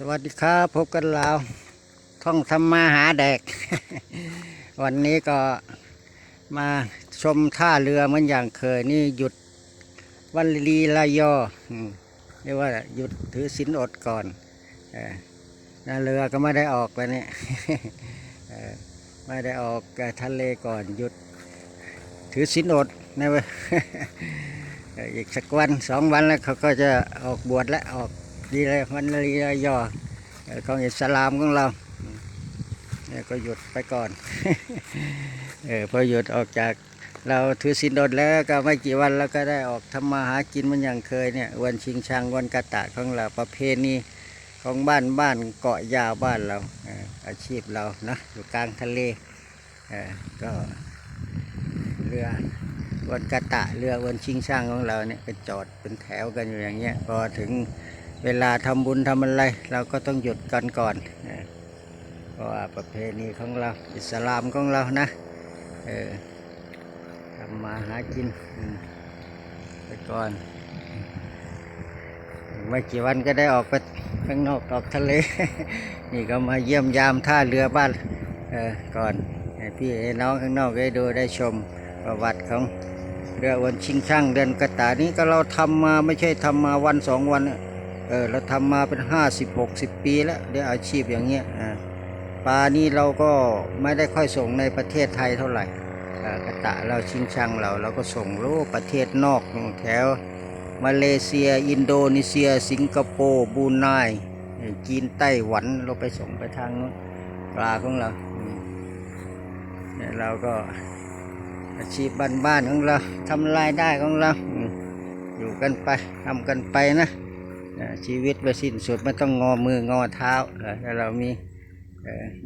สวัสดีครับพบกันลาวท่องทำมาหาแดก วันนี้ก็มาชมท่าเรือเหมือนอย่างเคยนี่หยุดวันลีลายอเรียกว่าหยุดถือศีลอดก่อนเออนั่นเรือก็ไม่ได้ออกไปเนี่ยไม่ได้ออกทะเลก่อนหยุด ถือศีลอดนะเว้ยอีกสักวันสองวันแล้วเขาก็จะออกบวชแล้วออก ดีเลยวันลีลายอเอ่อของอิสลามของเราเนี่ยก็หยุดไปก่อน เออพอหยุดออกจากเราถือศีลอดแล้วก็ไม่กี่วันแล้วก็ได้ออกทำมาหากินเหมันอย่างเคยเนี่ยวันชิงชังวันกะตะของเราประเพณีของบ้านบ้านเกาะยาวบ้านเราอาชีพเรานะอยู่กลางทะเลเออก็เรือวันกะตะเรือวันชิงช่างของเราเนี่ยก็จอดเป็นแถวกันอยู่อย่างเงี้ยพอถึง เวลาทำบุญทำอะไร เราก็ต้องหยุดกันก่อนเออเพราะว่าประเพณีของเรา อิสลามของเรานะเออทำมาหากินไปก่อนไม่กี่วันก็ได้ออกไปข้างนอกออกทะเล นี่ก็มาเยี่ยมยามท่าเรือบ้านเออก่อนพี่น้องข้างนอกได้ดูได้ชมประวัติของเรือวันชิงช่างเดือนกระตานี้ก็เราทำมาไม่ใช่ทำมาวันสองวันอะ เออเราทำมาเป็นห้าสิบหกสิบปีแล้วเดี๋ยอาชีพอย่างเงี้ยอ่าปลานี่เราก็ไม่ได้ค่อยส่งในประเทศไทยเท่าไหร่กระตะเราชิงช่างเราเราก็ส่งรู้ประเทศนอกแถวมาเลเซีย อินโดนีเซีย สิงคโปร์บรูไนจีนไต้หวันเราไปส่งไปทางนู้นปลาของเราเนี่ยเราก็อาชีพบ้านๆของเราทำรายได้ของเราอยู่กันไปทำกันไปนะ ชีวิตไปสิ้นสุดไม่ต้องงอมืองอเท้าถ้าเรามี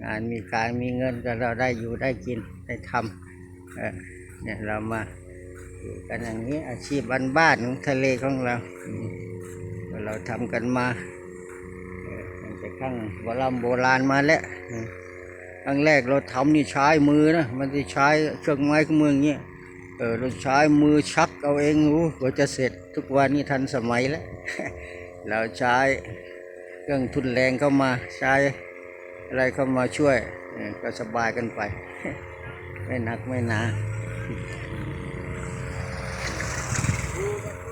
งานมีการมีเงินก็เราได้อยู่ได้กินได้ทำเนี่ยเรามาอยู่กันอย่างนี้อาชีพบ้านๆของทะเลของเรา เราทำกันมาตั้งแต่ครั้งโบราณโบราณมาแล้วครั้งแรกเราทำนี่ใช้มือนะมันจะใช้เครื่องไม้เครื่องมืออย่างเงี้ยเออเราใช้มือชักเอาเองโอ้กว่าจะเสร็จทุกวันนี้ทันสมัยแล้ว เราใช้เครื่องทุนแรงเข้ามาใช้อะไรเข้ามาช่วยก็สบายกันไป ไม่หนักไม่หนา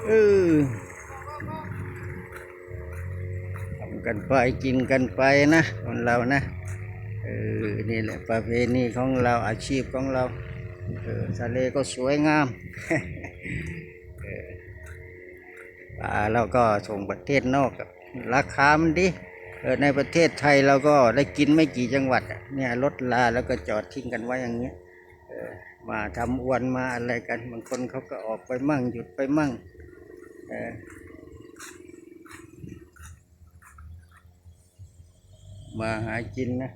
เออทำกันไปกินกันไปนะคนเรานะเออนี่แหละประเพณีของเราอาชีพของเราเออทะเลก็สวยงาม ปลาเราก็ส่งประเทศนอกราคามันดีในประเทศไทยเราก็ได้กินไม่กี่จังหวัดเนี่ยรถลาแล้วก็จอดทิ้งกันไว้อย่างเงี้ยมาทำอวนมาอะไรกันบางคนเขาก็ออกไปมั่งหยุดไปมั่งมาหากินนะ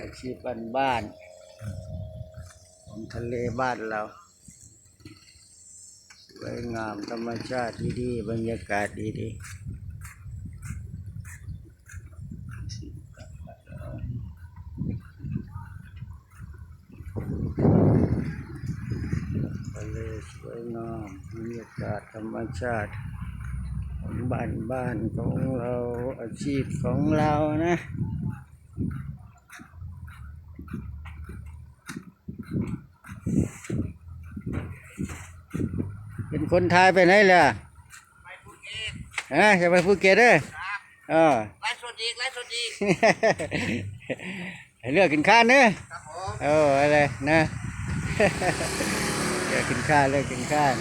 อาชีพบ้านบ้านๆของทะเลบ้านเรา วยงามธรรมชาติดีๆบรรยากาศดีๆะเลสวยงามบรรยากาศธรรมชาติของบ้านบ้านๆของเราอาชีพของเรานะ เป็น คนไทยไปไหนล่ะไปภูเก็ตฮะจะไปภูเก็ตเด้อครับเออไลฟ์สดอีกไลฟ์สดอีกให้เลือกกินข้าวเนอะครับผมเอออะไรนะเลือกกินข้าวเลือกกินข้าว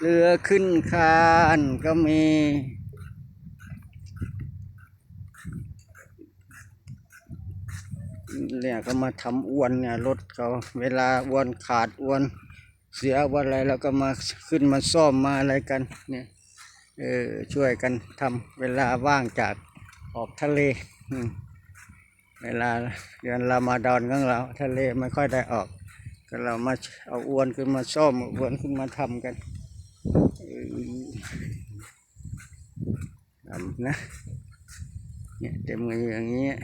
เรือขึ้นคานก็มี เนี่ยเขามาทำอวนเนี่ยรถเขาเวลาอวนขาดอวนเสียอวนอะไรแล้วก็มาขึ้นมาซ่อมมาอะไรกันเนี่ยเออช่วยกันทำเวลาว่างจากออกทะเลเวลาเดือนรามาดอนของเรา ทะเลไม่ค่อยได้ออก ก็เรามาเอาอวนขึ้นมาซ่อมอวนขึ้นมาทำกันทำนะเนี่ยเต็มมืออย่างเงี้ย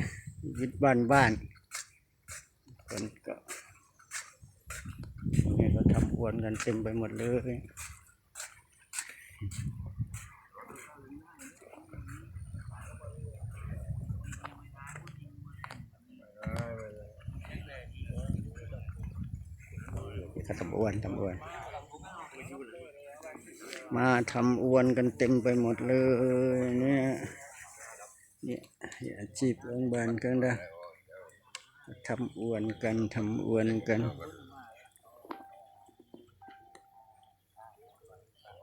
วิตบ้านบ้าน วนกันเต็มไปหมดเลยก็ทำอวนทำอวน มาทำอวนกันเต็มไปหมดเลยเนี่ยเนี่ยอาชีพโรงพยาบาลกันนะทำอวนกันทำอวนกัน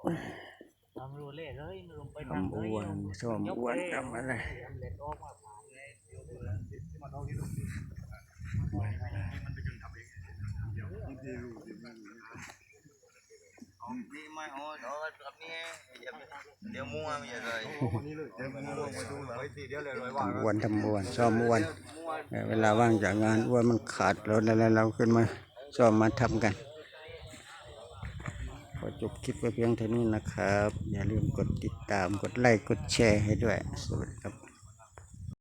ทำรูเล่เลยลงไปทำอวนซ่อมอวนทำอะไรนี่ไม่โอ้เดี๋ยวแบบนี้เดี๋ยวมั่วไม่ใช่เลยทำอวนทำอวนซ่อมอวนเออเวลาว่างจากงานอวนมันขาดรถอะไรเราขึ้นมาซ่อมมาทำกันข อจบคลิปไว้เพียงเท่านี้นะครับ อย่าลืมกดติดตามกดไลค์กดแชร์ให้ด้วย สวัสดีครับ